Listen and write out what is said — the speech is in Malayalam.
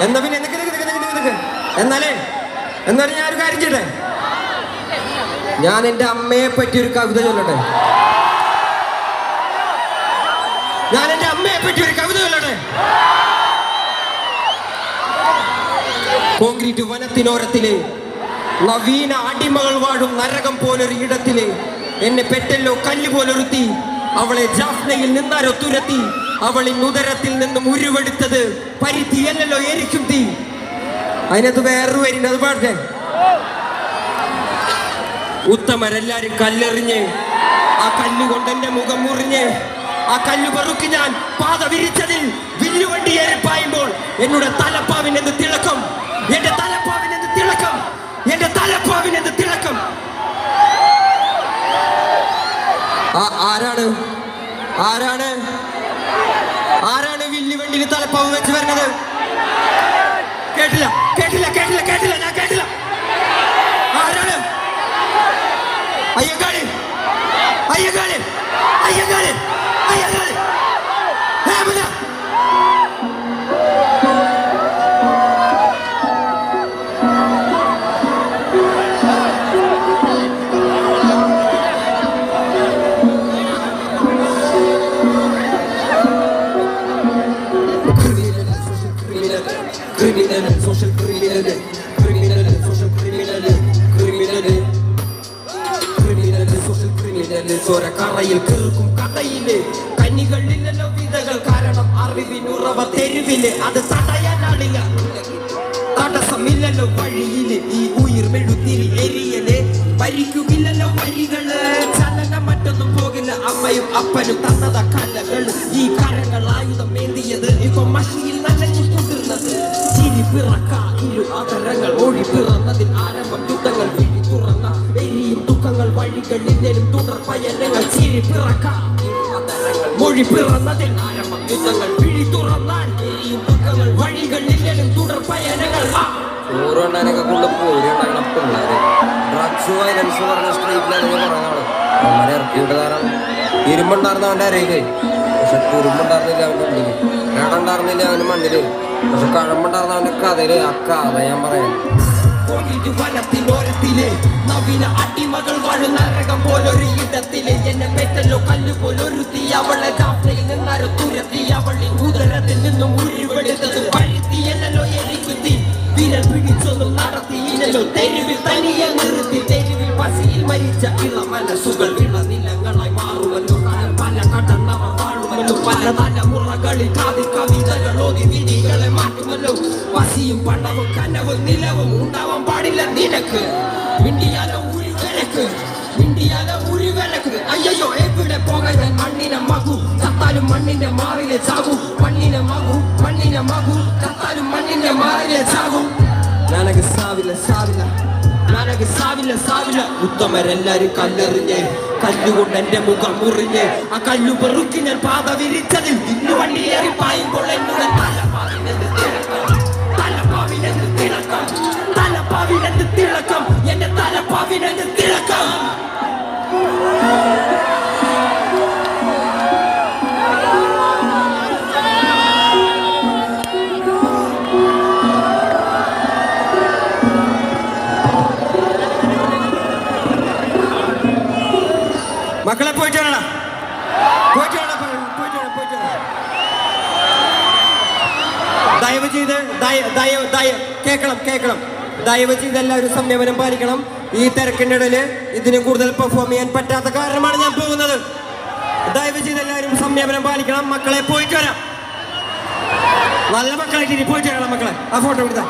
എന്നാ പിന്നെ. എന്നാലേ എന്നാലും ഞാൻ ഒരു കാര്യം ചെയ്യട്ടെ? ഞാൻ എന്റെ അമ്മയെ പറ്റി ഒരു കവിത ചൊല്ലട്ടെ? ഞാൻ എന്റെ അമ്മയെ പറ്റി ഒരു കവിത ചൊല്ലട്ടെ? കോൺക്രീറ്റ് വനത്തിനോരത്തിലെ നവീന അടിമകൾ വാഴും നരകം പോലൊരു ഇടത്തിലെ എന്നെ പെറ്റല്ലോ കല്ല് പോലൊരുത്തി അവളെ ജാഫ്നയിൽ നിന്നാരോ തുരത്തി. അവളിൻ ഉദരത്തിൽ നിന്നും ഉരുവെടുത്തത് പരിധിയല്ലല്ലോ എരിക്കും തീ. അതിനകത്ത് വേറൊരു വരിണ്ട് അത് പാടട്ടെ. ഉത്തമരെല്ലാരും കല്ലെറിഞ്ഞ് ആ കല്ലുകൊണ്ട് എന്റെ മുഖം മുറിഞ്ഞ് ആ കല്ല് പെറുക്കി ഞാൻ പാത വിരിച്ചതിൽ വില്ലുവണ്ടി ഏറിപ്പായുമ്പോൾ എന്നോട് തലപ്പാവിനെന്ത് തിളക്കം? എന്റെ തലപ്പാവിനെന്ത് തിളക്കം? എന്റെ തലപ്പാവിനെന്ത് തിളക്കം? ആരാണ്? ആരാണ്? വില്ലുവണ്ടിയിൽ തലപ്പാവ് വെച്ച് വരുന്നത്. കേട്ടില്ല കേട്ടില്ല കേട്ടില്ല കേട്ടില്ല ഞാൻ കേട്ടില്ല. ആരാണ്? അയ്യങ്കാളി. അയ്യങ്കാളി. അയ്യങ്കാളി. അയ്യങ്കാളി. ഹേമല ചോരക്കറയിൽ കേൾക്കും കഥയിൽ. കന്നികളില്ലല്ലോ വിതകൾ കാരണം അറിവിനുറവ തെരുവിലെ. അത് തടയാനാളില്ല. തടസ്സമില്ലല്ലോ വഴിയിൽ. ഈ ഉയിർ മെഴുതിരി എരിയലെ. ഭരിക്കുകില്ലല്ലോ വഴികൾ. ചലനം മറ്റൊന്നും പോകില്ല. അമ്മയും അപ്പനും തന്നത കലകൾ. ഈ കരങ്ങൾ ആയുധം ഏന്തിയത്. ഇപ്പൊ മഷിയിൽ നനഞ്ഞു കൊണ്ടിരുന്നത് ചിരി പിറക്ക ഇരു അതരങ്ങൾ ഓടി പിറന്നതിൽ ആരംഭം യുദ്ധങ്ങൾ ദുഃഖങ്ങൾ വഴികളിലും തുടർ പയനങ്ങൾ ചിരി പിറക്കാം മൊഴി പിറന്നതിൽ ആരംഭം വിഴി തുറന്നാൽ ദുഃഖങ്ങൾ വഴികളിലും തുടർ പയനങ്ങൾ പിള്ളേര് ഡ്രഗ്സ് അരയിൽ. പക്ഷെ കുരുമ്പുണ്ടായിരുന്നില്ല അവന്റെ ഉള്ളിൽ. കേടുണ്ടായിരുന്നില്ല അവന്റെ മണ്ണിൽ. പക്ഷെ കഴമ്പുണ്ടായിരുന്ന അവന്റെ കഥയിൽ ആ കഥ ഞാൻ പറയാം. കോഴിക്ക് വനത്തിനോരത്തിലെ നവീന അടിമകൾ വാഴും നരകം പോലൊരു ഇടത്തിലെ. പെറ്റല്ലോ കല്ല് പോലൊരു തീ അവളെ ജാഫ്നയിൽ നിന്നാരോ തുരത്തി അവളിൽ ഉദരത്തിൽ പഴുത്തിയല്ലോ എരിക്കുത്തി വിരൽ പിടിച്ചൊന്നും നടത്തിയില്ലല്ലോ. തെരുവിൽ തനിയെ നിർത്തി. തെരുവിൽ പസിയിൽ മരിച്ച ഇള മനസ്സുകൾ കാലം പല കടന്നവർ വാഴുമല്ലോ പല തലമുറകളിൽ കാതി കവിതകൾ ഓതി വിധികളെ മാറ്റുമല്ലോ പസിയും പണവും കനവും നിലവും ഉണ്ടാവാൻ പാടില്ല നിനക്ക് മിണ്ടിയാലോ ഒരു വിലക്ക് മിണ്ടിയാലോ ഒരു വിലക്ക് അയ്യോ എവിടെ പോകാൻ മണ്ണിനെ മകു ചത്താലും മണ്ണിന്റെ മാറിലെ ചാകു മണ്ണിനെ മകു മണ്ണിനെ മകു ചത്താലും മണ്ണിന്റെ മാറിലെ ചാകു ನನಗೆ ಸಾವಿಲ್ಲ ಸಾವಿಲ್ಲ ഞാനൊക്കെ സാവില്ല സാവില്ല. ഉത്തമരെല്ലാരും കല്ലെറിഞ്ഞ് കല്ലുകൊണ്ട് എന്റെ മുഖം മുറിഞ്ഞ്. ആ കല്ലു പെറുക്കി ഞാൻ പാത വിരിച്ചതിൽ ഇന്ന് വണ്ടി ഏറി പായുമ്പോൾ എന്നോട് ദയവ് ചെയ്ത് കേൾക്കണം കേൾക്കണം. ദയവ് ചെയ്ത് എല്ലാവരും സംയമനം പാലിക്കണം. ഈ തിരക്കിന്റെ ഇടയിൽ ഇതിന് കൂടുതൽ പെർഫോം ചെയ്യാൻ പറ്റാത്ത കാരണമാണ് ഞാൻ പോകുന്നത്. ദയവ് ചെയ്ത് എല്ലാവരും സംയമനം പാലിക്കണം. മക്കളെ പോയിട്ട് വരാം നല്ല ഇനി പോയിട്ട് വരണം മക്കളെ. ആ ഫോട്ടോ എടുത്താ.